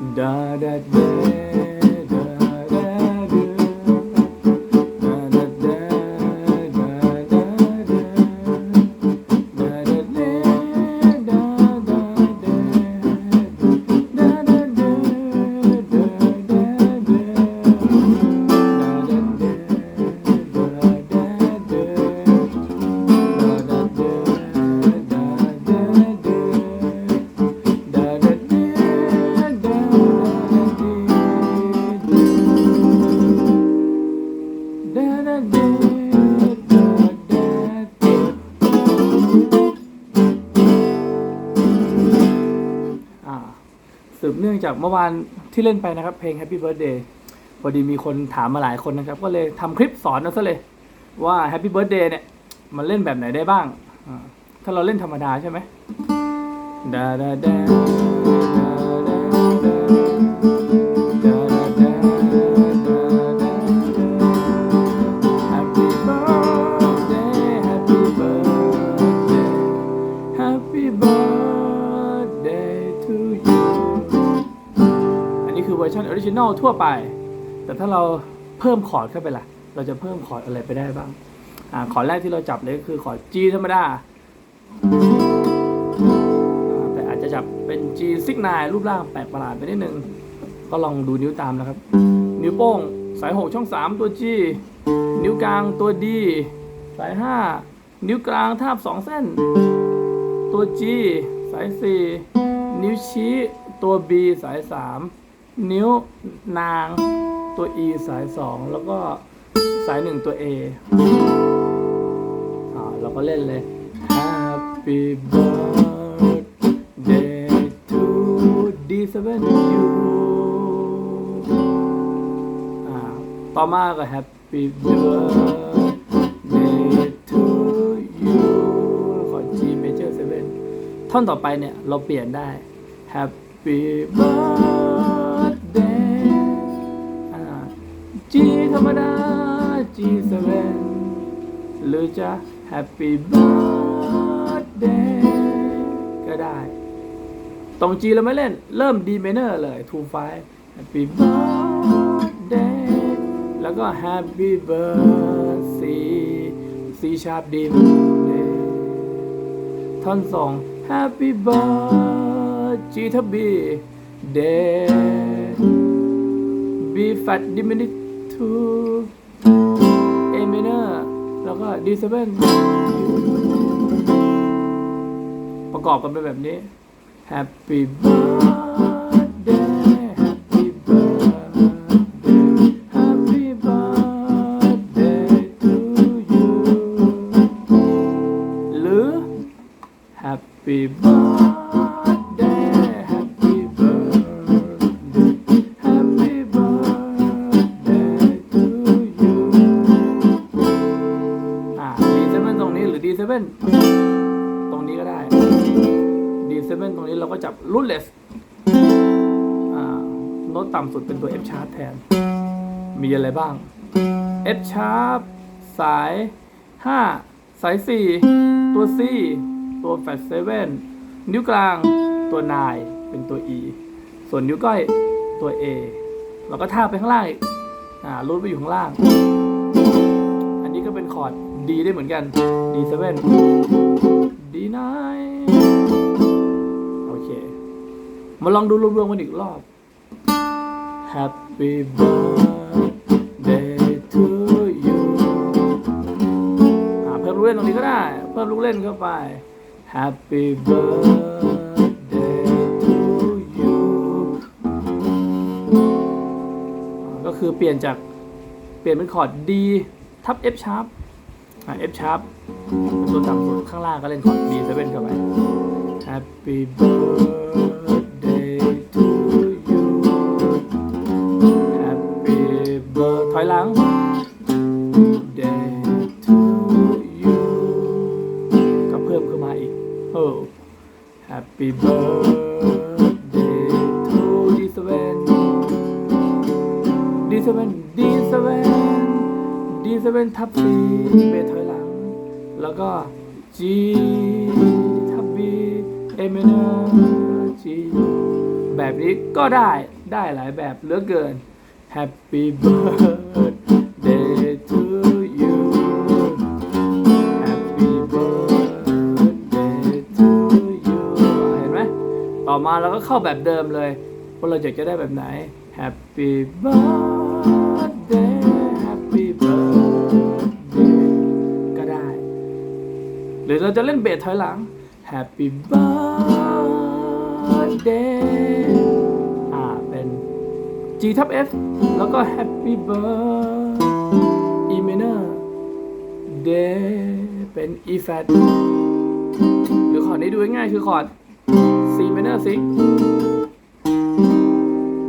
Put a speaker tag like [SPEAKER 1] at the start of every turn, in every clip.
[SPEAKER 1] da da da สืบเนื่องจากเมื่อวานที่เล่นไปนะครับ เพลง Happy Birthday พอดีมีคนถามมาหลายคนนะครับ ก็เลยทำคลิปสอนเอาซะเลย ว่า Happy Birthday เนี่ย มันเล่นแบบไหนได้บ้าง ถ้าเราเล่นธรรมดาใช่ไหมดาดาดา ชินอลทั่วไป แต่ถ้าเราเพิ่มคอร์ดเข้าไปล่ะ เราจะเพิ่มคอร์ดอะไรไปได้บ้างอ่าคอร์ดแรกที่เราจับเลยก็คือคอร์ด G ธรรมดาอ่าแต่อาจจะจับเป็น G ซิกนายรูปร่างแปลกประหลาดไปนิดนึง ก็ลองดูนิ้วตามนะครับ นิ้วโป้งสาย6ช่อง 3 ตัว G นิ้วกลางตัว D สาย 5 นิ้วกลางทาบ 2 เส้น ตัว G สาย 4 นิ้วชี้ตัว B สาย 3 นิ้วนางตัว E สาย 2 แล้วก็สาย 1 ตัว A อ่าเราก็เล่นเลย Happy birthday to D7U อ่าต่อมาก็ Happy birthday to you ขอ G major 7 ท่อนต่อไปเนี่ย เราเปลี่ยนได้ Happy birthday ธรรมดา G7 หรือจะ Happy birthday ก็ได้ตรง G เราไม่เล่น เริ่ม D minor เลย2 5 Happy birthday แล้วก็ Happy birthday C sharp D birthday ท่อนสอง Happy birthday G ทับ B day B flat diminished to A minor แล้วก็ D7 ประกอบกันเป็นแบบนี้ Happy birthday Happy birthday Happy birthday to you หรือ Happy birthday D7 ตรงนี้ก็ได้ D7 ตรงนี้เราก็จับ rootless โน้ตต่ำสุดเป็นตัว F sharp แทน มีอะไรบ้าง F sharp สาย 5 สาย 4 ตัว C ตัว flat 7 นิ้วกลางตัว 9 เป็นตัว E ส่วนนิ้วก้อยตัว A เราก็ทาไปข้างล่างอีกรูดไปอยู่ข้างล่าง อันนี้ก็เป็นคอร์ด D ได้เหมือนกัน D7 D9 โอเค มาลองดูรวมๆกันอีกรอบ Happy birthday to you เพิ่มลูกเล่นตรงนี้ก็ได้ เพิ่มลูกเล่นเข้าไป Happy birthday to you ก็คือเปลี่ยนจากเปลี่ยนเป็นคอร์ด D ทับ F sharp อ่า F sharp ตัวต่ำสุดข้างล่างก็เล่นคอร์ด D7 เข้าไป Happy birthday to you Happy birthday ถอยหลัง Day to you ก็เพิ่มขึ้นมาอีกโอ้ Happy birthday to D7 D7 D7 D7 ทับ C เบสถอยหลัง แล้วก็ G ทับ B A minor G แบบนี้ก็ได้ได้หลายแบบเหลือเกิน Happy birthday to you Happy birthday to you เห็นไหมต่อมาเราก็เข้าแบบเดิมเลยว่าเราอยากจะได้แบบไหน Happy birthday เราจะเล่นเบสถอยหลัง Happy birthday อ่า เป็น G ทับ F แล้วก็ Happy birthday E minor day เป็น E flat หรือคอร์ดนี้ดูง่ายคือคอร์ด C minor 6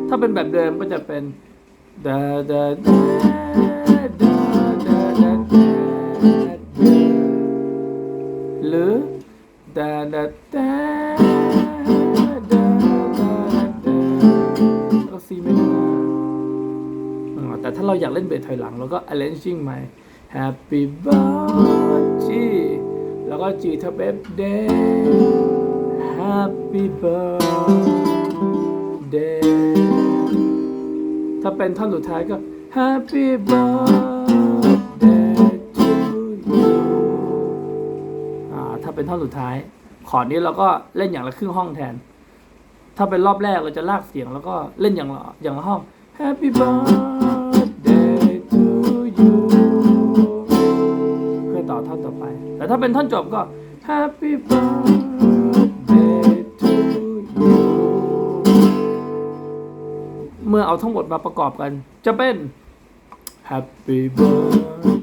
[SPEAKER 1] ถ้าเป็นแบบเดิมก็จะเป็น da da da da da da da da da แล้วก็ C minor อ่าแต่ถ้าเราอยากเล่นเบสถอยหลังเราก็ arranging ใหม่ Happy birthday แล้วก็ G ทับ F day Happy birthday ถ้าเป็นท่อนสุดท้ายก็ Happy birthday ท่อนสุดท้ายขอร์ดนี้เราก็เล่นอย่างละครึ่งห้องแทน ถ้าเป็นรอบแรกเราจะลากเสียงแล้วก็เล่นอย่างละอย่างละห้อง Happy birthday to you เพื่อต่อท่อนต่อไป แต่ถ้าเป็นท่อนจบก็ Happy birthday to you เมื่อเอาทั้งหมดมาประกอบกัน จะเป็น Happy birthday